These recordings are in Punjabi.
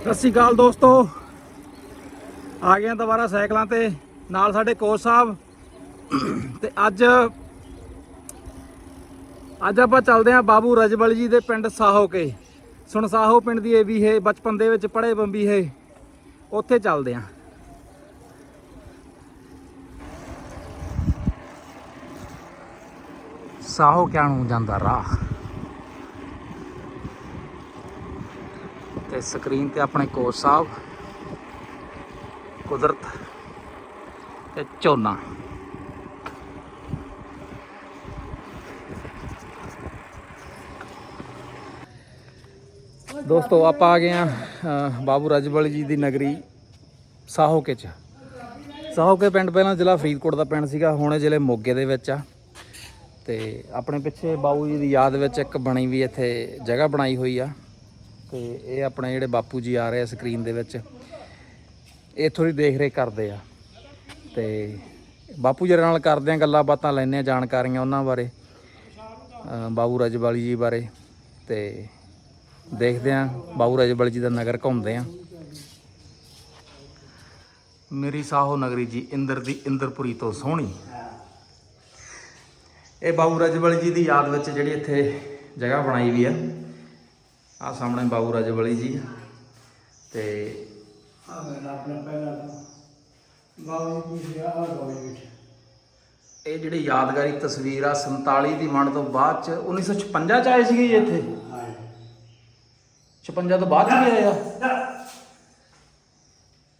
ਸਤਿ ਸ਼੍ਰੀ ਅਕਾਲ ਦੋਸਤੋ। ਆ ਗਏ ਦੁਬਾਰਾ ਸਾਈਕਲਾਂ ਤੇ, ਨਾਲ ਸਾਡੇ ਕੋਚ ਸਾਹਿਬ। ਤੇ ਅੱਜ ਅੱਜ ਆਪਾਂ ਚੱਲਦੇ ਹਾਂ ਬਾਬੂ ਰਜਬਲ ਜੀ ਦੇ ਪਿੰਡ ਸਾਹੋ ਕੇ। ਸੁਣ ਸਾਹੋ ਪਿੰਡ ਦੀ ਇਹ ਵੀ ਹੈ ਬਚਪਨ ਦੇ ਵਿੱਚ ਪੜ੍ਹੇ ਬੰਬੀ ਹੈ ਉੱਥੇ ਚੱਲਦੇ ਹਾਂ ਸਾਹੋ ਕਿਆਂ ਨੂੰ ਜਾਂਦਾ ਰਾਹ। ਤੇ ਸਕਰੀਨ ਤੇ ਆਪਣੇ ਕੋਚ ਸਾਹਿਬ, ਕੁਦਰਤ ਤੇ ਝੋਨਾ। ਦੋਸਤੋ, ਆਪਾਂ ਆ ਗਏ ਆ ਬਾਬੂ ਰਜਬਲ ਜੀ ਦੀ ਨਗਰੀ ਸਾਹੋਕੇ ਚ। ਸਾਹੋਕੇ ਪਿੰਡ ਪਹਿਲਾਂ ਜ਼ਿਲ੍ਹਾ ਫਰੀਦਕੋਟ ਦਾ ਪਿੰਡ ਸੀਗਾ, ਹੁਣ ਜ਼ਿਲ੍ਹੇ ਮੋਗੇ ਦੇ ਵਿੱਚ ਆ। ਤੇ ਆਪਣੇ ਪਿੱਛੇ ਬਾਬੂ ਜੀ ਦੀ ਯਾਦ ਵਿੱਚ ਇੱਕ ਬਣੀ ਵੀ ਇੱਥੇ ਜਗ੍ਹਾ ਬਣਾਈ ਹੋਈ ਆ। ਤੇ ਇਹ ਆਪਣੇ ਜਿਹੜੇ ਬਾਪੂ ਜੀ ਆ ਰਹੇ ਆ ਸਕਰੀਨ ਦੇ ਵਿੱਚ ਇਹ ਥੋੜੀ ਦੇਖ ਰੇਖ ਕਰਦੇ ਆ। ਤੇ ਬਾਪੂ ਜੀ ਨਾਲ ਕਰਦੇ ਆ ਗੱਲਾਂ ਬਾਤਾਂ ਲੈਣੇ ਆ ਜਾਣਕਾਰੀਆਂ ਉਹਨਾਂ ਬਾਰੇ ਅ, ਬਾਬੂ ਰਜਵਾਲੀ ਜੀ ਬਾਰੇ ਤੇ ਦੇਖਦੇ ਆ ਬਾਬੂ ਰਜਵਾਲੀ ਜੀ ਦਾ ਨਗਰ ਘੁੰਮਦੇ ਆ। ਮੇਰੀ ਸਾਹੋ ਨਗਰੀ ਜੀ ਇੰਦਰ ਦੀ ਇੰਦਰਪੁਰੀ ਤੋਂ ਸੋਹਣੀ। ਇਹ ਬਾਬੂ ਰਜਵਾਲੀ ਜੀ ਦੀ ਯਾਦ ਵਿੱਚ ਜਿਹੜੀ ਇੱਥੇ ਜਗ੍ਹਾ ਬਣਾਈ ਵੀ ਆ। ਆ ਸਾਹਮਣੇ ਬਾਬੂ ਰਜਵਾਲੀ ਜੀ ਆ। ਤੇ ਇਹ ਜਿਹੜੀ ਯਾਦਗਾਰੀ ਤਸਵੀਰ ਆ 47 ਦੀ ਵੰਡ ਤੋਂ ਬਾਅਦ ਚ 1956 ਚ ਆਏ ਸੀਗੇ ਜੀ ਇੱਥੇ? 56 ਤੋਂ ਬਾਅਦ ਚ ਵੀ ਆਏ ਆ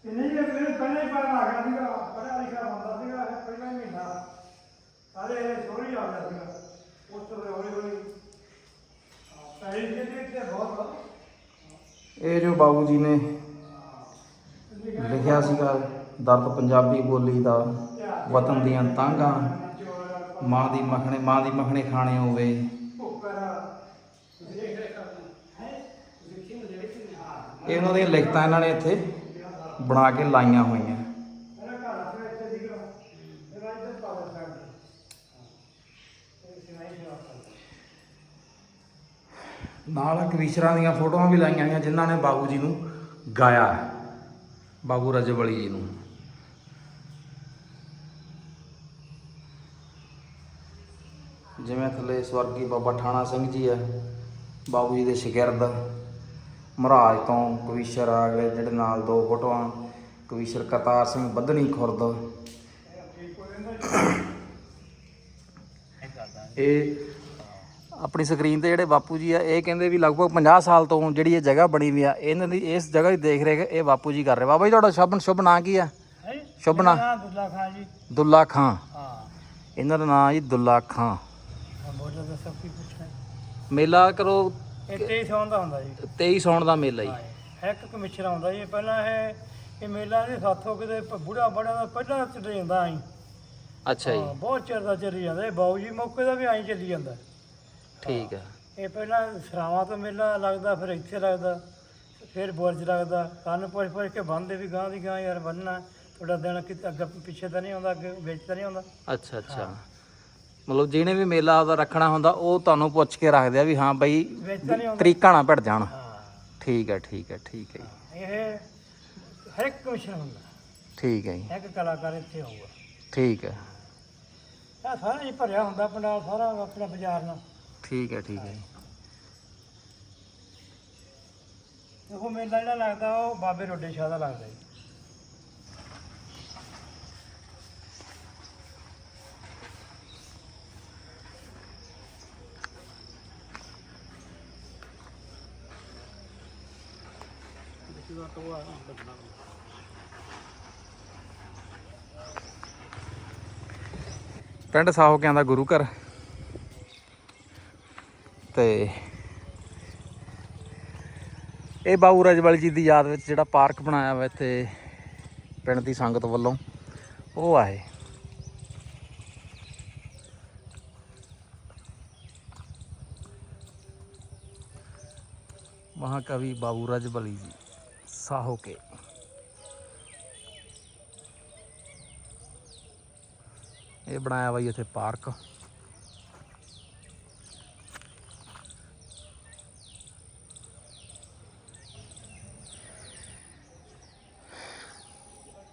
ਨਹੀਂ ਇਹ ਮੇਰੇ ਪਹਿਲਾਂ ਹੀ ਪੜ੍ਹਨ ਆ ਗਿਆ ਸੀਗਾ ਪੜ੍ਹਿਆ ਲਿਖਿਆ ਬੰਦਾ ਸੀਗਾ ਇਹ ਪਹਿਲਾਂ ਹੀ ਮਹੀਨਾ ਸਾਰੇ ਇਹ ਸੋਹਣੀ ਆ ਗਿਆ ਸੀਗਾ ਉਸ ਤੋਂ ਹੌਲੀ ਹੌਲੀ ਪਹਿਲੀ ਜਿਹੜੀ ਤੇ ਬਹੁਤ ਇਹ ਜੋ ਬਾਬੂ ਜੀ ਨੇ ਲਿਖਿਆ ਸੀਗਾ, ਦਰਦ ਪੰਜਾਬੀ ਬੋਲੀ ਦਾ ਵਤਨ ਦੀਆਂ ਤਾਂਘਾਂ, ਮਾਂ ਦੀ ਮੱਖਣੇ, ਮਾਂ ਦੀ ਮੱਖਣੇ ਖਾਣੇ ਹੋਵੇ। ਇਹਨਾਂ ਦੀਆਂ ਲਿਖਤਾਂ ਇਹਨਾਂ ਨੇ ਇੱਥੇ ਬਣਾ ਕੇ ਲਾਈਆਂ ਹੋਈਆਂ ਮੇਰਾ ਘਰ ਸੀ ਇੱਥੇ ਸੀਗਾ ਮੇਰਾ ਇੱਧਰ ਪਾਵਰ ਸਟੈਂਡ ਇਹ ਸਿਨਾਈ ਸ਼ਰਾਬ ਨਾਲ ਕਵੀਸ਼ਰਾਂ ਦੀਆਂ ਫੋਟੋਆਂ ਵੀ ਲਾਈਆਂ ਹੋਈਆਂ ਜਿਨ੍ਹਾਂ ਨੇ ਬਾਬੂ ਜੀ ਨੂੰ ਗਾਇਆ ਹੈ। ਬਾਬੂ ਰਜਵਲੀ ਜੀ ਨੂੰ ਜਿਵੇਂ ਥੱਲੇ ਸਵਰਗੀ ਬਾਬਾ ਠਾਣਾ ਸਿੰਘ ਜੀ ਆ ਬਾਬੂ ਜੀ ਦੇ ਸ਼ਗਿਰਦ, ਮਹਾਰਾਜ ਤੋਂ ਕਵੀਸ਼ਰ ਆ ਗਏ, ਜਿਹੜੇ ਨਾਲ ਦੋ ਫੋਟੋਆਂ, ਕਵੀਸ਼ਰ ਕਰਤਾਰ ਸਿੰਘ ਬੱਧਣੀ ਖੁਰਦ ਇਹ ਆਪਣੀ ਸਕਰੀਨ ਤੇ ਜਿਹੜੇ ਬਾਪੂ ਜੀ ਆ ਇਹ ਕਹਿੰਦੇ ਵੀ ਲਗਭਗ 50 ਸਾਲ ਤੋਂ ਜਿਹੜੀ ਇਹ ਜਗ੍ਹਾ ਬਣੀ ਵੀ ਆ ਇਹਨਾਂ ਦੀ ਇਸ ਜਗ੍ਹਾ ਦੀ ਦੇਖ ਰੇਖ ਇਹ ਬਾਪੂ ਜੀ ਕਰ ਰਹੇ ਬਾਬਾ ਜੀ ਤੁਹਾਡਾ ਸ਼ੁਭ ਸ਼ੁਭ ਨਾਂ ਕੀ ਆ? ਸ਼ੁਭ ਨਾਂ? ਦੁੱਲਾ ਖਾਨ ਜੀ। ਦੁੱਲਾ ਖਾਂ। ਹਾਂ। ਇਹਨਾਂ ਦਾ ਨਾਂ ਜੀ ਦੁੱਲਾ ਖਾਂ। ਮੋਟਰ ਦਾ ਸਭ ਕੀ ਪੁੱਛਣਾ ਮੇਲਾ ਕਰੋ ਇਹ ਤੇ ਸੌਣ ਦਾ ਹੁੰਦਾ ਜੀ। 23 ਸੌਣ ਦਾ ਮੇਲਾ ਜੀ। ਇੱਕ ਕਮਿਸ਼ਨ ਆਉਂਦਾ ਜੀ। ਪਹਿਲਾਂ ਇਹ ਇਹ ਮੇਲਾ ਦੇ ਸਾਥੋਂ ਕਿਤੇ ਬੁੜਾ ਬੜਾ ਦਾ ਪਹਿਲਾਂ ਚੱਲ ਜਾਂਦਾ ਆਈ ਅੱਛਾ ਜੀ। ਬਹੁਤ ਚਿਰ ਦਾ ਚੱਲੀ ਜਾਂਦਾ। ਇਹ ਬਾਊ ਜੀ ਮੌਕੇ ਦਾ ਵੀ ਆਈ ਚੱਲੀ ਜਾਂਦਾ। ਠੀਕ ਆ। ਇਹ ਪਹਿਲਾਂ ਸਰਾਵਾਂ ਤੋਂ ਮੇਲਾ ਲੱਗਦਾ ਫਿਰ ਇੱਥੇ ਲੱਗਦਾ ਫਿਰ ਬੁਰਜ ਲੱਗਦਾ। ਕੰਨ ਪੁੱਛ ਪੁੱਛ ਕੇ ਬੰਨਦੇ ਵੀ ਗਾਂ ਦੀ ਗਾਂ ਯਾਰ ਬੰਨਣਾ। ਤੁਹਾਡਾ ਦਿਨ ਕਿ ਅੱਗੇ ਪਿੱਛੇ ਤਾਂ ਨਹੀਂ ਆਉਂਦਾ ਅੱਗੇ ਵਿੱਚ ਤਾਂ ਨਹੀਂ ਆਉਂਦਾ। ਅੱਛਾ ਅੱਛਾ। ਮਤਲਬ ਜਿਹਨੇ ਵੀ ਮੇਲਾ ਆਪਦਾ ਰੱਖਣਾ ਹੁੰਦਾ ਉਹ ਤੁਹਾਨੂੰ ਪੁੱਛ ਕੇ ਰੱਖਦੇ ਆ ਵੀ ਹਾਂ ਬਈ ਵਿੱਚ ਤਾਂ ਨਹੀਂ ਆਉਂਦਾ। ਤਰੀਕਾ ਨਾ ਭਿੜ ਜਾਣ। ਠੀਕ ਹੈ ਠੀਕ ਹੈ ਠੀਕ ਹੈ ਇਹ ਹਰ ਇੱਕ ਕਮਿਸ਼ਨ ਹੁੰਦਾ। ਠੀਕ ਹੈ ਜੀ। ਇੱਕ ਕਲਾਕਾਰ ਇੱਥੇ ਆਊਗਾ। ਠੀਕ ਹੈ ਇਹ ਸਾਰਾ ਹੀ ਭਰਿਆ ਹੁੰਦਾ ਪੰਡਾਲ ਸਾਰਾ ਆਪਣਾ ਬਾਜ਼ਾਰ ਨਾਲ। ਠੀਕ ਹੈ ਠੀਕ ਹੈ ਜੀ। ਉਹ ਮੇਲਾ ਜਿਹੜਾ ਲੱਗਦਾ ਉਹ ਬਾਬੇ ਰੋਡੇ ਸ਼ਾਹ ਦਾ ਲੱਗਦਾ ਜੀ ਪਿੰਡ ਸਾਹੋਕਿਆਂ ਦਾ ਗੁਰੂ ਘਰ ਤੇ ਇਹ ਬਾਬੂ ਰਜਵਾਲੀ ਜੀ ਦੀ ਯਾਦ ਵਿੱਚ ਜਿਹੜਾ ਪਾਰਕ ਬਣਾਇਆ ਵਾ ਇੱਥੇ ਪਿੰਡ ਦੀ ਸੰਗਤ ਵੱਲੋਂ, ਉਹ ਆਏ ਮਹਾਕਵੀ ਬਾਬੂ ਰਜਵਾਲੀ ਜੀ ਸਾਹੋਕੇ ਇਹ ਬਣਾਇਆ ਵਾ ਇੱਥੇ ਪਾਰਕ।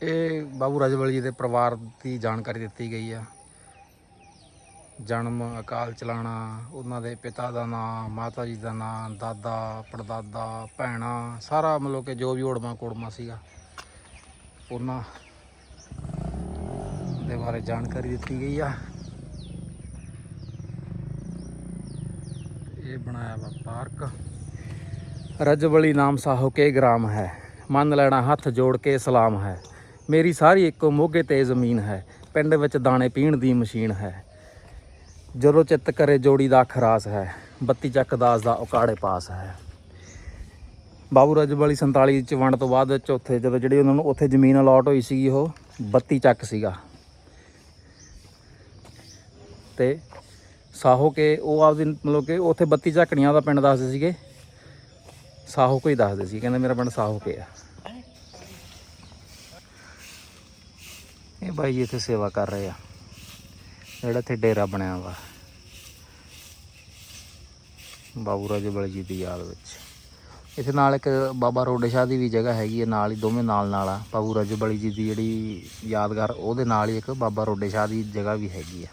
ਇਹ ਬਾਬੂ ਰਾਜਵਲ ਜੀ ਦੇ ਪਰਿਵਾਰ ਦੀ ਜਾਣਕਾਰੀ ਦਿੱਤੀ ਗਈ ਆ। ਜਨਮ ਅਕਾਲ ਚਲਾਣਾ, ਉਹਨਾਂ ਦੇ ਪਿਤਾ ਦਾ ਨਾਮ, ਮਾਤਾ ਜੀ ਦਾ ਨਾਮ, ਦਾਦਾ, ਪੜਦਾਦਾ, ਭੈਣਾਂ, ਸਾਰਾ ਮਤਲਬ ਕਿ ਜੋ ਵੀ ਓੜਮਾ ਕੋੜਮਾ ਸੀਗਾ, ਉਹਨਾਂ ਦੇ ਬਾਰੇ ਜਾਣਕਾਰੀ ਦਿੱਤੀ ਗਈ ਆ। ਇਹ ਬਣਾਇਆ ਵਾ ਪਾਰਕ। ਰਜਵਲੀ ਨਾਮ ਸਾਹੋ ਕੇ ਗ੍ਰਾਮ ਹੈ। ਮੰਨ ਲੈਣਾ ਹੱਥ ਜੋੜ ਕੇ ਸਲਾਮ ਹੈ। ਮੇਰੀ ਸਾਰੀ ਇੱਕੋ ਮੋਗੇ ਤੇ ਜ਼ਮੀਨ ਹੈ। ਪਿੰਡ ਵਿੱਚ ਦਾਣੇ ਪੀਣ ਦੀ ਮਸ਼ੀਨ ਹੈ। ਜਦੋਂ ਚਿੱਤ ਕਰੇ ਜੋੜੀ ਦਾ ਖਰਾਸ ਹੈ, ਬੱਤੀ ਚੱਕ ਦਾਸ ਦਾ ਉਕਾੜੇ ਪਾਸ ਹੈ। ਬਾਬੂ ਰਜਵਲੀ 47 ਚ ਵੰਡ ਤੋਂ ਬਾਅਦ ਵਿੱਚ ਉੱਥੇ ਜਦੋਂ ਜਿਹੜੀ ਉਹਨਾਂ ਨੂੰ ਉੱਥੇ ਜ਼ਮੀਨ ਅਲਾਟ ਹੋਈ ਸੀਗੀ, ਉਹ ਬੱਤੀ ਚੱਕ ਸੀਗਾ। ਤੇ ਸਾਹੋ ਕੇ ਉਹ ਆਪਦੀ ਮਤਲਬ ਕਿ ਉੱਥੇ ਬੱਤੀ ਝਾਕਣੀਆਂ ਦਾ ਪਿੰਡ ਦੱਸਦੇ ਸੀਗੇ। ਸਾਹੋ ਕੋਈ ਦੱਸਦੇ ਸੀ, ਕਹਿੰਦੇ ਮੇਰਾ ਪਿੰਡ ਸਾਹੋ ਕੇ ਆ। ਇਹ ਬਾਈ ਜੀ ਇੱਥੇ ਸੇਵਾ ਕਰ ਰਹੇ ਆ। ਜਿਹੜਾ ਇੱਥੇ ਡੇਰਾ ਬਣਿਆ ਵਾ। ਬਾਬੂ ਰਾਜੇ ਬਲੀ ਜੀ ਦੀ ਯਾਦ ਵਿੱਚ। ਇੱਥੇ ਨਾਲ ਇੱਕ ਬਾਬਾ ਰੋਡੇ ਸ਼ਾਹ ਦੀ ਵੀ ਜਗ੍ਹਾ ਹੈਗੀ ਹੈ ਨਾਲ ਹੀ ਦੋਵੇਂ ਨਾਲ ਨਾਲ ਆ। ਬਾਬੂ ਰਾਜੇ ਬਲੀ ਜੀ ਦੀ ਜਿਹੜੀ ਯਾਦਗਾਰ ਉਹਦੇ ਨਾਲ ਹੀ ਇੱਕ ਬਾਬਾ ਰੋਡੇ ਸ਼ਾਹ ਦੀ ਜਗ੍ਹਾ ਵੀ ਹੈਗੀ ਆ।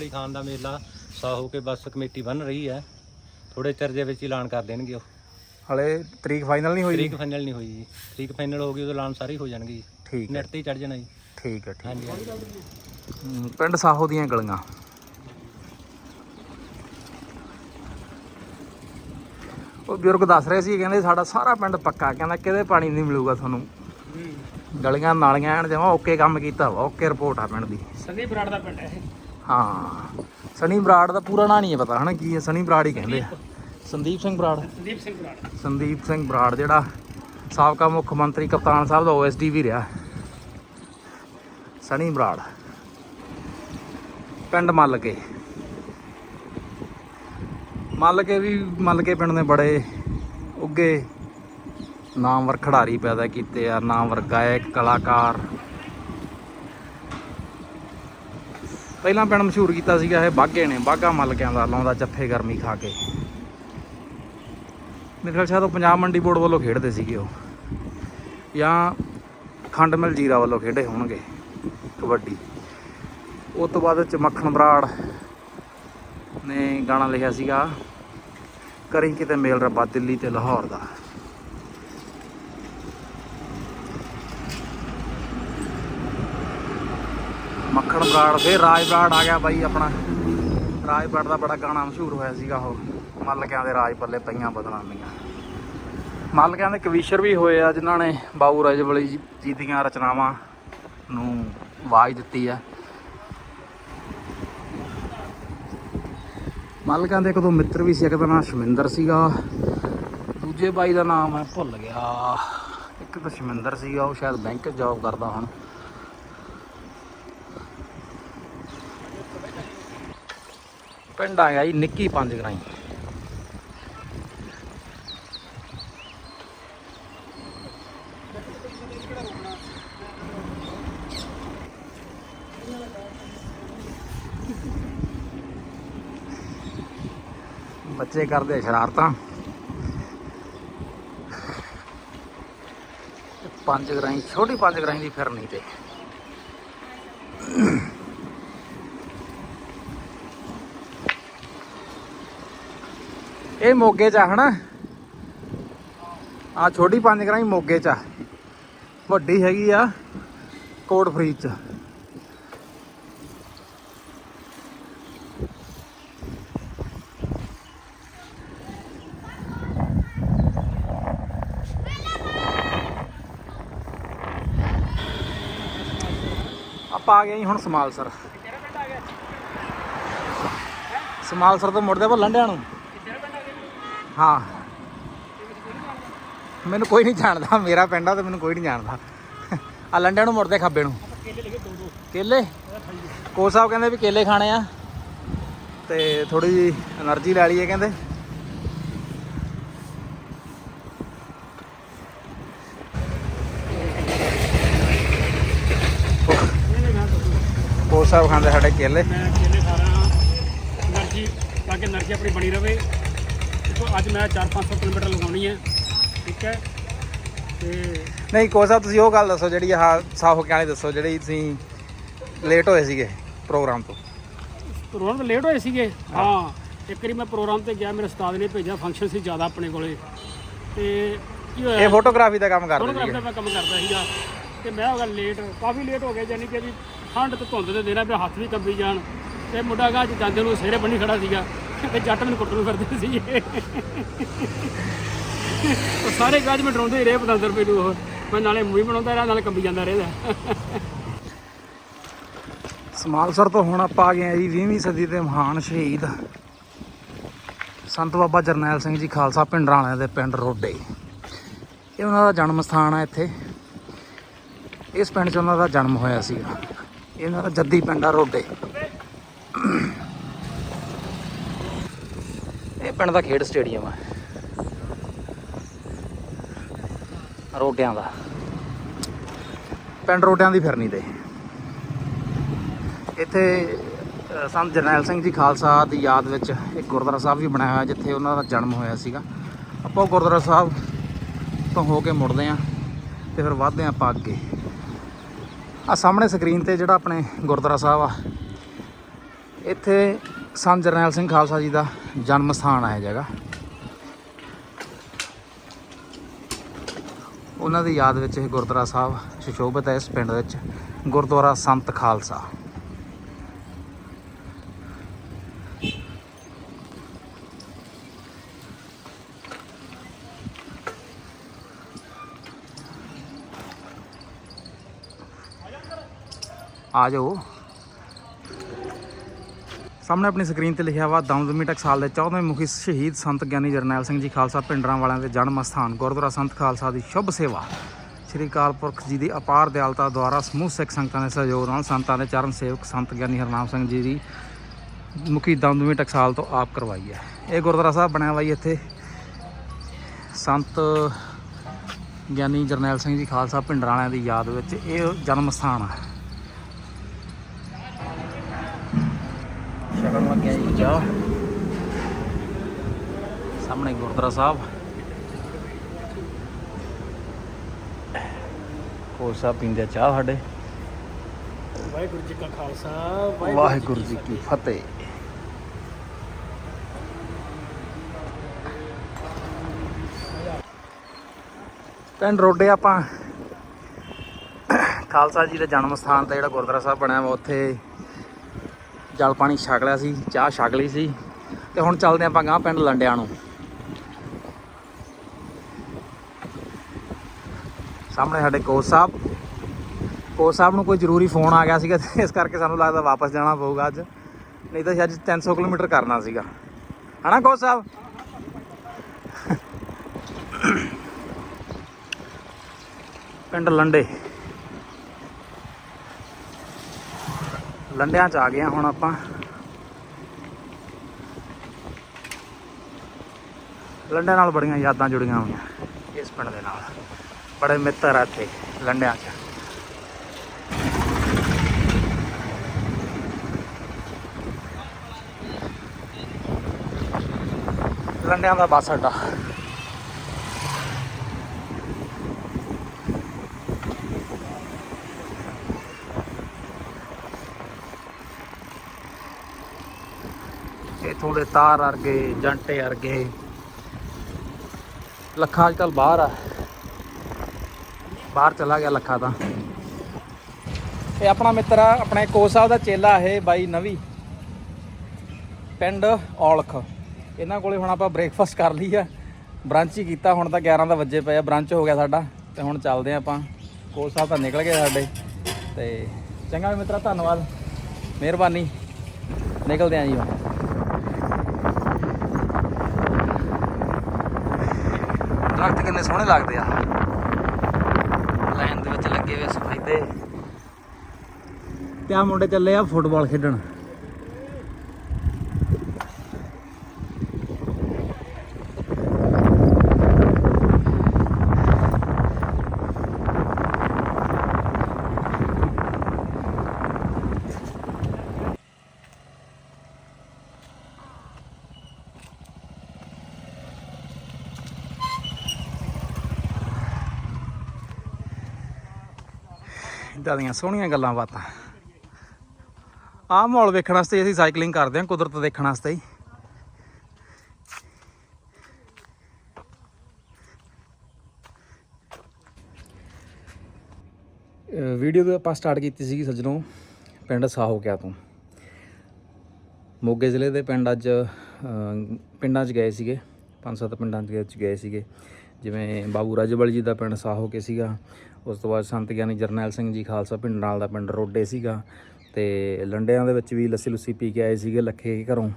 ਲਈ ਖਾਨ ਦਾ ਮੇਲਾ ਸਾਹੋ ਕੇ ਬੱਸ ਕਮੇਟੀ ਬਣ ਰਹੀ ਹੈ। ਥੋੜੇ ਚਿਰ ਦੇ ਵਿੱਚ ਐਲਾਨ ਕਰ ਦੇਣਗੇ ਉਹ। ਹਲੇ ਤਰੀਕ ਫਾਈਨਲ ਨਹੀਂ ਹੋਈ? ਤਰੀਕ ਫਾਈਨਲ ਨਹੀਂ ਹੋਈ ਜੀ। ਤਰੀਕ ਫਾਈਨਲ ਹੋ ਗਈ ਉਦੋਂ ਐਲਾਨ ਸਾਰੀ ਹੋ ਜਾਣਗੇ ਜੀ। ਠੀਕ ਹੈ। ਨੈਟ ਤੇ ਚੜ ਜਾਣਾ ਜੀ। ਠੀਕ ਹੈ ਠੀਕ ਹਾਂਜੀ ਹਾਂਜੀ। ਹਮ, ਪਿੰਡ ਸਾਹੋ ਦੀਆਂ ਗਲੀਆਂ। ਉਹ ਬਜ਼ੁਰਗ ਦੱਸ ਰਹੇ ਸੀ ਕਹਿੰਦੇ ਸਾਡਾ ਸਾਰਾ ਪਿੰਡ ਪੱਕਾ ਕਹਿੰਦਾ ਕਿਤੇ ਪਾਣੀ ਨਹੀਂ ਮਿਲੂਗਾ ਤੁਹਾਨੂੰ? ਗਲੀਆਂ ਨਾਲੀਆਂ ਐਨ ਜਮਾ ਓਕੇ ਕੰਮ ਕੀਤਾ ਵਾ ਓਕੇ ਰਿਪੋਰਟ ਆ ਪਿੰਡ ਦੀ। ਸੰਦੀ ਬਰਾੜ ਦਾ ਪਿੰਡ ਹੈ ਹਾਂ ਸਨੀ ਬਰਾੜ ਦਾ ਪੂਰਾ ਨਾਂ ਨਹੀਂ ਹੈ ਪਤਾ ਹਨਾ ਕੀ ਹੈ? ਸਨੀ ਬਰਾੜ ਹੀ ਕਹਿੰਦੇ ਆ। ਸੰਦੀਪ ਸਿੰਘ ਬਰਾੜ। ਸੰਦੀਪ ਸਿੰਘ ਬਰਾੜ। ਸੰਦੀਪ ਸਿੰਘ ਬਰਾੜ ਜਿਹੜਾ ਸਾਬਕਾ ਮੁੱਖ ਮੰਤਰੀ ਕਪਤਾਨ ਸਾਹਿਬ ਦਾ ਓਐਸਡੀ ਵੀ ਰਿਹਾ। ਸਨੀ ਬਰਾੜ। ਪਿੰਡ ਮੱਲ ਕੇ ਮੱਲ ਕੇ ਵੀ ਮੱਲ ਕੇ ਪਿੰਡ ਨੇ ਬੜੇ ਉੱਗੇ ਨਾਮਵਰ ਖਿਡਾਰੀ ਪੈਦਾ ਕੀਤੇ ਆ, ਨਾਮਵਰ ਗਾਇਕ, ਕਲਾਕਾਰ। ਪਹਿਲਾਂ ਪਿੰਡ ਮਸ਼ਹੂਰ ਕੀਤਾ ਸੀਗਾ ਇਹ ਬਾਗੇ ਨੇ ਬਾਗਾ ਮੱਲਕਿਆਂ ਦਾ, ਲਾਉਂਦਾ ਜੱਫੇ ਗਰਮੀ ਖਾ ਕੇ। ਮੇਰੇ ਖਿਆਲ ਸ਼ਾਇਦ ਉਹ ਪੰਜਾਬ ਮੰਡੀ ਬੋਰਡ ਵੱਲੋਂ ਖੇਡਦੇ ਸੀਗੇ ਉਹ। ਜਾਂ ਖੰਡ ਮਿਲ ਜੀਰਾ ਵੱਲੋਂ ਖੇਡੇ ਹੋਣਗੇ, ਕਬੱਡੀ। ਉਸ ਤੋਂ ਬਾਅਦ ਚ ਮੱਖਣ ਬਰਾੜ ਨੇ ਗਾਣਾ ਲਿਖਿਆ ਸੀਗਾ, ਕਰੀ ਕਿਤੇ ਮੇਲ ਰੱਬਾ ਦਿੱਲੀ ਤੇ ਲਾਹੌਰ ਦਾ। ਮੱਖਣ ਬਰਾੜ, ਫੇਰ ਰਾਜ ਬਰਾੜ ਆ ਗਿਆ ਬਾਈ ਆਪਣਾ। ਰਾਜ ਬਰਾੜ ਦਾ ਬੜਾ ਗਾਣਾ ਮਸ਼ਹੂਰ ਹੋਇਆ ਸੀਗਾ ਉਹ। ਮਲਕਿਆਂ ਦੇ ਰਾਜ ਪੱਲੇ ਪਈਆਂ ਬਦਨਾਮੀਆਂ ਮੱਲਕਿਆਂ ਦੇ ਕਵੀਸ਼ਰ ਵੀ ਹੋਏ ਆ, ਜਿਨ੍ਹਾਂ ਨੇ ਬਾਬੂ ਰਾਜਵਲੀ ਜੀ- ਦੀਆਂ ਰਚਨਾਵਾਂ ਨੂੰ ਆਵਾਜ਼ ਦਿੱਤੀ ਆ। ਮੱਲਕਿਆਂ ਦੇ ਇੱਕ ਦੋ ਮਿੱਤਰ ਵੀ ਸੀ, ਇੱਕ ਦਾ ਨਾਮ ਸ਼ਮਿੰਦਰ ਸੀਗਾ, ਦੂਜੇ ਬਾਈ ਦਾ ਨਾਮ ਮੈਂ ਭੁੱਲ ਗਿਆ। ਇੱਕ ਤਾਂ ਸ਼ਮਿੰਦਰ ਸੀਗਾ, ਉਹ ਸ਼ਾਇਦ ਬੈਂਕ 'ਚ ਜੌਬ ਕਰਦਾ ਹੁਣ। ਪਿੰਡ ਆ ਗਿਆ ਜੀ, ਨਿੱਕੀ ਪੰਜ ਗਰਾਈ। ਬੱਚੇ ਕਰਦੇ ਸ਼ਰਾਰਤਾਂ। ਪੰਜ ਗਰਾਈ, ਛੋਟੀ ਪੰਜ ਗਰਾਈ ਦੀ ਫਿਰਨੀ ਤੇ ਇਹ ਮੋਗੇ ਚ ਆ, ਹਨਾ? ਆ ਛੋਟੀ ਪੰਜ ਗਰਾਈ ਮੋਗੇ ਚ ਆ। ਵੱਡੀ ਹੈਗੀ ਆ ਕੋਟ ਫਰੀਦ ਚ। ਆ ਗਏ ਜੀ ਹੁਣ ਸਮਾਲਸਰ ਸਮਾਲਸਰ ਤੋਂ ਮੁੜਦੇ ਭੱਲਣ ਡਿਆ ਨੂੰ। ਹਾਂ। ਮੈਨੂੰ ਕੋਈ ਨਹੀਂ ਜਾਣਦਾ, ਮੇਰਾ ਪਿੰਡ ਆ ਤੇ ਮੈਨੂੰ ਕੋਈ ਨਹੀਂ ਜਾਣਦਾ। ਆ ਲੰਡਿਆਂ ਨੂੰ ਮੁੜਦੇ ਖੱਬੇ ਨੂੰ। ਕੇਲੇ? ਕੋਚ ਕਹਿੰਦੇ ਵੀ ਕੇਲੇ ਖਾਣੇ ਆ। ਤੇ ਥੋੜੀ ਜੀ એનર્ਜੀ ਲੈ ਲਈਏ ਕਹਿੰਦੇ। ਸਾਹਿਬ ਖਾਂਦੇ ਸਾਡੇ ਕੇਲੇ। ਮੈਂ ਕੇਲੇ ਖਾ ਰਿਹਾ એનર્ਜੀ ਤਾਂ ਕਿ એનર્ਜੀ ਆਪਣੀ ਬਣੀ ਰਹੇ ਦੇਖੋ ਅੱਜ ਮੈਂ 4-500 ਕਿਲੋਮੀਟਰ ਲਗਾਉਣੀ ਹੈ। ਠੀਕ ਹੈ? ਤੇ ਨਹੀਂ ਕੋਈ ਸਾਹਿਬ ਤੁਸੀਂ ਉਹ ਗੱਲ ਦੱਸੋ ਜਿਹੜੀ ਆ ਸਾਫ਼ ਕੇ ਵਾਲੀ ਦੱਸੋ ਜਿਹੜੀ ਤੁਸੀਂ ਲੇਟ ਹੋਏ ਸੀਗੇ ਪ੍ਰੋਗਰਾਮ ਤੋਂ। ਪ੍ਰੋਗਰਾਮ ਤੋਂ ਲੇਟ ਹੋਏ ਸੀਗੇ? ਹਾਂ। ਇੱਕ ਵਾਰੀ ਮੈਂ ਪ੍ਰੋਗਰਾਮ ਤੇ ਗਿਆ ਮੇਰੇ ਉਸਤਾਦ ਨੇ ਭੇਜਿਆ ਫੰਕਸ਼ਨ ਸੀ ਜ਼ਿਆਦਾ ਆਪਣੇ ਕੋਲੇ। ਤੇ ਕੀ ਹੋਇਆ? ਇਹ ਫੋਟੋਗ੍ਰਾਫੀ ਦਾ ਕੰਮ ਕਰਦਾ ਸੀ ਫੋਟੋਗ੍ਰਾਫੀ ਦਾ ਕੰਮ ਕਰਦਾ ਸੀਗਾ। ਤੇ ਮੈਂ ਉਹ ਗੱਲ ਲੇਟ ਕਾਫੀ ਲੇਟ ਹੋ ਗਿਆ ਯਾਨੀ ਕਿ ਵੀ ਠੰਡ ਤੇ ਧੁੰਦ ਦੇ ਦੇਣਾ ਵੀ ਹੱਥ ਵੀ ਕੰਬੀ ਜਾਣ। ਤੇ ਮੁੰਡਾ ਗਾ ਜਾਂਦੇ ਨੂੰ ਸਿਹਰੇ ਬੰਨੀ ਖੜਾ ਸੀਗਾ। ਤੇ ਜੱਟ ਮੈਨੂੰ ਕੁੱਟਣ ਨੂੰ ਫਿਰਦੇ ਸੀ। ਉਹ ਸਾਰੇ ਗੱਜ ਮੈਂ ਡਰਾਉਂਦੇ ਰਹੇ ਪਤੰਦਰ ਰੁਪਏ ਨੂੰ ਉਹ। ਮੈਂ ਨਾਲੇ ਮੂਵੀ ਬਣਾਉਂਦਾ ਰਿਹਾ, ਨਾਲੇ ਕੰਬੀ ਜਾਂਦਾ ਰਿਹਾ ਸਮਾਲਸਰ ਤੋਂ ਹੁਣ ਆਪਾਂ ਆ ਗਏ ਆ ਜੀ 20ਵੀਂ ਸਦੀ ਦੇ ਮਹਾਨ ਸ਼ਹੀਦ। ਸੰਤ ਬਾਬਾ ਜਰਨੈਲ ਸਿੰਘ ਜੀ ਖਾਲਸਾ ਪਿੰਡਰਾਂ ਵਾਲਿਆਂ ਦੇ ਪਿੰਡ ਰੋਡੇ। ਇਹ ਉਹਨਾਂ ਦਾ ਜਨਮ ਸਥਾਨ ਆ ਇੱਥੇ। ਇਸ ਪਿੰਡ 'ਚ ਉਹਨਾਂ ਦਾ ਜਨਮ ਹੋਇਆ ਸੀਗਾ। ਇਹਨਾਂ ਦਾ ਜੱਦੀ ਪਿੰਡ ਆ ਰੋਡੇ। ਇਹ ਪਿੰਡ ਦਾ ਖੇਡ ਸਟੇਡੀਅਮ ਹੈ ਰੋਡਿਆਂ ਦਾ। ਪਿੰਡ ਰੋਡਿਆਂ ਦੀ ਫਿਰਨੀ ਤੇ। ਇੱਥੇ ਸੰਤ ਜਰਨੈਲ ਸਿੰਘ ਜੀ ਖਾਲਸਾ ਦੀ ਯਾਦ ਵਿੱਚ ਇੱਕ ਗੁਰਦੁਆਰਾ ਸਾਹਿਬ ਵੀ ਬਣਾਇਆ ਹੋਇਆ, ਜਿੱਥੇ ਉਹਨਾਂ ਦਾ ਜਨਮ ਹੋਇਆ ਸੀਗਾ। ਆਪਾਂ ਉਹ ਗੁਰਦੁਆਰਾ ਸਾਹਿਬ ਤੋਂ ਹੋ ਕੇ ਮੁੜਦੇ ਆਂ ਤੇ ਫਿਰ ਵੱਧਦੇ ਆਂ ਆਪਾਂ ਅੱਗੇ। ਆ ਸਾਹਮਣੇ ਸਕਰੀਨ ਤੇ ਜਿਹੜਾ ਆਪਣੇ ਗੁਰਦੁਆਰਾ ਸਾਹਿਬ ਆ, ਇੱਥੇ ਸੰਤ ਜਰਨੈਲ ਸਿੰਘ ਖਾਲਸਾ ਜੀ ਦਾ ਜਨਮ ਸਥਾਨ ਆ ਇਹ ਜਗ੍ਹਾ। ਉਹਨਾਂ ਦੀ ਯਾਦ ਵਿੱਚ ਇਹ ਗੁਰਦੁਆਰਾ ਸਾਹਿਬ ਸੁਸ਼ੋਭਿਤ ਹੈ ਇਸ ਪਿੰਡ ਵਿੱਚ, ਗੁਰਦੁਆਰਾ ਸੰਤ ਖਾਲਸਾ। ਆ ਜਾਓ। ਸਾਹਮਣੇ ਆਪਣੀ ਸਕਰੀਨ ਤੇ ਲਿਖਿਆ ਵਾ ਦਮਦਮੀ ਟਕਸਾਲ ਦੇ 14ਵੇਂ ਮੁਖੀ ਸ਼ਹੀਦ ਸੰਤ ਗਿਆਨੀ ਜਰਨੈਲ ਸਿੰਘ ਜੀ ਖਾਲਸਾ ਪਿੰਡਰਾਂ ਵਾਲਿਆਂ ਦੇ ਜਨਮ ਸਥਾਨ ਗੁਰਦੁਆਰਾ ਸੰਤ ਖਾਲਸਾ ਦੀ ਸ਼ੁਭ ਸੇਵਾ। ਸ੍ਰੀ ਅਕਾਲ ਪੁਰਖ ਜੀ ਦੀ ਅਪਾਰ ਦਿਆਲਤਾ ਦੁਆਰਾ ਸਮੂਹ ਸਿੱਖ ਸੰਗਤਾਂ ਦੇ ਸਹਿਯੋਗ ਨਾਲ ਸੰਤਾਂ ਦੇ ਚਰਨ ਸੇਵਕ ਸੰਤ ਗਿਆਨੀ ਹਰਨਾਮ ਸਿੰਘ ਜੀ ਦੀ ਮੁਖੀ ਦਮਦਮੀ ਟਕਸਾਲ ਤੋਂ ਆਪ ਕਰਵਾਈ ਹੈ। ਇਹ ਗੁਰਦੁਆਰਾ ਸਾਹਿਬ ਬਣਿਆ ਵਾ ਇੱਥੇ। ਸੰਤ ਗਿਆਨੀ ਜਰਨੈਲ ਸਿੰਘ ਜੀ ਖਾਲਸਾ ਪਿੰਡਰਾਂ ਵਾਲਿਆਂ ਦੀ ਯਾਦ ਵਿੱਚ ਇਹ ਜਨਮ ਸਥਾਨ ਹੈ ਸ਼ਗਨ ਲੱਗਿਆ ਜੀ ਚਾਹ ਸਾਹਮਣੇ ਗੁਰਦੁਆਰਾ ਸਾਹਿਬ। ਕੋਚ ਸਾਹਿਬ ਪੀਂਦੇ ਚਾਹ ਸਾਡੇ? ਵਾਹਿਗੁਰੂ ਜੀ ਕਾ ਖਾਲਸਾ ਵਾਹਿਗੁਰੂ ਜੀ ਕੀ ਫਤਿਹ। ਪਿੰਡ ਰੋਡੇ ਆਪਾਂ ਖਾਲਸਾ ਜੀ ਦੇ ਜਨਮ ਸਥਾਨ ਤੇ ਜਿਹੜਾ ਗੁਰਦੁਆਰਾ ਸਾਹਿਬ ਬਣਿਆ ਵਾ ਉੱਥੇ ਜਲ ਪਾਣੀ ਛਕ ਲਿਆ ਸੀ, ਚਾਹ ਛਕ ਲਈ ਸੀ ਤੇ ਹੁਣ ਚੱਲਦੇ ਆਪਾਂ ਗਾਂ ਪਿੰਡ ਲੰਡਿਆਂ ਨੂੰ। ਸਾਹਮਣੇ ਸਾਡੇ ਕੋਚ ਸਾਹਿਬ। ਕੋਚ ਸਾਹਿਬ ਨੂੰ ਕੋਈ ਜ਼ਰੂਰੀ ਫੋਨ ਆ ਗਿਆ ਸੀਗਾ ਤੇ ਇਸ ਕਰਕੇ ਸਾਨੂੰ ਲੱਗਦਾ ਵਾਪਸ ਜਾਣਾ ਪਊਗਾ ਅੱਜ। ਨਹੀਂ ਤਾਂ ਅਸੀਂ ਅੱਜ 300 ਕਿਲੋਮੀਟਰ ਕਰਨਾ ਸੀਗਾ। ਹਨਾ ਕੋਚ ਸਾਹਿਬ? ਪਿੰਡ ਲੰਡੇ। ਲੰਡਿਆਂ ਚ ਆ ਗਏ ਹਾਂ ਹੁਣ ਆਪਾਂ। ਲੰਡਿਆਂ ਨਾਲ ਬੜੀਆਂ ਯਾਦਾਂ ਜੁੜੀਆਂ ਹੋਈਆਂ ਇਸ ਪਿੰਡ ਦੇ ਨਾਲ। ਬੜੇ ਮਿੱਤਰ ਆ ਇੱਥੇ ਲੰਡਿਆਂ 'ਚ। ਲੰਡਿਆਂ ਦਾ ਬੱਸ ਅੱਡਾ। ਇਥੋਂ ਤਾਰ ਵਰਗੇ, ਜੰਟੇ ਵਰਗੇ। ਲੱਖਾ ਅੱਜ ਕੱਲ ਬਾਹਰ ਆ। ਬਾਹਰ ਚਲਾ ਗਿਆ ਲੱਖਾ ਤਾਂ। ਇਹ ਆਪਣਾ ਮਿੱਤਰ ਆ, ਆਪਣੇ ਕੋਚ ਸਾਹਿਬ ਦਾ ਚੇਲਾ ਇਹ ਬਾਈ ਨਵੀ। ਪਿੰਡ ਔਲਖ। ਇਹਨਾਂ ਕੋਲੇ ਹੁਣ ਆਪਾਂ ਬ੍ਰੇਕਫਾਸਟ ਕਰ ਲਈ ਆ। ਬ੍ਰੰਚ ਹੀ ਕੀਤਾ, ਹੁਣ ਤਾਂ 11 ਦਾ ਵਜੇ ਪਏ ਆ। ਬ੍ਰੰਚ ਹੋ ਗਿਆ ਸਾਡਾ, ਤੇ ਹੁਣ ਚੱਲਦੇ ਆ ਆਪਾਂ। ਕੋਚ ਸਾਹਿਬ ਤਾਂ ਨਿਕਲ ਗਏ ਸਾਡੇ। ਤੇ ਚੰਗਾ ਵੀ ਮਿੱਤਰਾ, ਧੰਨਵਾਦ। ਮਿਹਰਬਾਨੀ। ਨਿਕਲਦੇ ਆ ਜੀ ਹੁਣ। ਦਰਖਤ ਕਿੰਨੇ ਸੋਹਣੇ ਲੱਗਦੇ ਆ। ਲਾਈਨ ਦੇ ਵਿੱਚ ਲੱਗੇ ਹੋਏ ਸਫੈਦੇ ਤੇ। ਆ ਮੁੰਡੇ ਚੱਲੇ ਆ ਫੁੱਟਬਾਲ ਖੇਡਣ। ਇਦਾਂ ਦੀਆਂ ਸੋਹਣੀਆਂ ਗੱਲਾਂ ਬਾਤਾਂ। ਆਹ ਮਾਹੌਲ ਵੇਖਣ ਵਾਸਤੇ ਅਸੀਂ ਸਾਈਕਲਿੰਗ ਕਰਦੇ ਹਾਂ, ਕੁਦਰਤ ਦੇਖਣ ਵਾਸਤੇ ਹੀ। ਵੀਡੀਓ ਤਾਂ ਆਪਾਂ ਸਟਾਰਟ ਕੀਤੀ ਸੀਗੀ ਸੱਜਣੋਂ, ਪਿੰਡ ਸਾਹੋਕਿਆ ਤੋਂ। ਮੋਗੇ ਜ਼ਿਲ੍ਹੇ ਦੇ ਪਿੰਡ ਅੱਜ ਪਿੰਡਾਂ 'ਚ ਗਏ ਸੀਗੇ, ਪੰਜ ਸੱਤ ਪਿੰਡਾਂ 'ਚ ਗਏ ਸੀਗੇ। ਜਿਵੇਂ ਬਾਬੂ ਰਾਜਬਲ ਜੀ ਦਾ ਪਿੰਡ ਸਾਹੋ ਕੇ ਸੀਗਾ, ਉਸ ਤੋਂ ਬਾਅਦ ਸੰਤ ਗਿਆਨੀ ਜਰਨੈਲ ਸਿੰਘ ਜੀ ਖਾਲਸਾ ਪਿੰਡ ਨਾਲ ਦਾ ਪਿੰਡ ਰੋਡੇ ਸੀਗਾ, ਤੇ ਲੰਡਿਆਂ ਦੇ ਵਿੱਚ ਵੀ ਲੱਸੀ ਲੁੱਸੀ ਪੀ ਕੇ ਆਏ ਸੀਗੇ ਲੱਖੇ ਘਰੋਂ।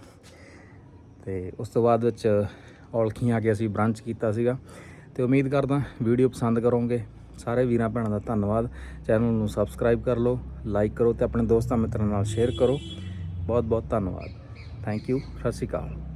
ਤੇ ਉਸ ਤੋਂ ਬਾਅਦ ਵਿੱਚ ਔਲਖੀਆਂ ਆ ਕੇ ਅਸੀਂ ਬ੍ਰਾਂਚ ਕੀਤਾ ਸੀਗਾ। ਤੇ ਉਮੀਦ ਕਰਦਾ ਵੀਡੀਓ ਪਸੰਦ ਕਰੋਗੇ। ਸਾਰੇ ਵੀਰਾਂ ਭੈਣਾਂ ਦਾ ਧੰਨਵਾਦ। ਚੈਨਲ ਨੂੰ ਸਬਸਕ੍ਰਾਈਬ ਕਰ ਲਓ ਲਾਈਕ ਕਰੋ ਤੇ ਆਪਣੇ ਦੋਸਤਾਂ ਮਿੱਤਰਾਂ ਨਾਲ ਸ਼ੇਅਰ ਕਰੋ। ਬਹੁਤ ਬਹੁਤ ਧੰਨਵਾਦ। ਥੈਂਕ ਯੂ ਸਤਿ ਸ਼੍ਰੀ ਅਕਾਲ।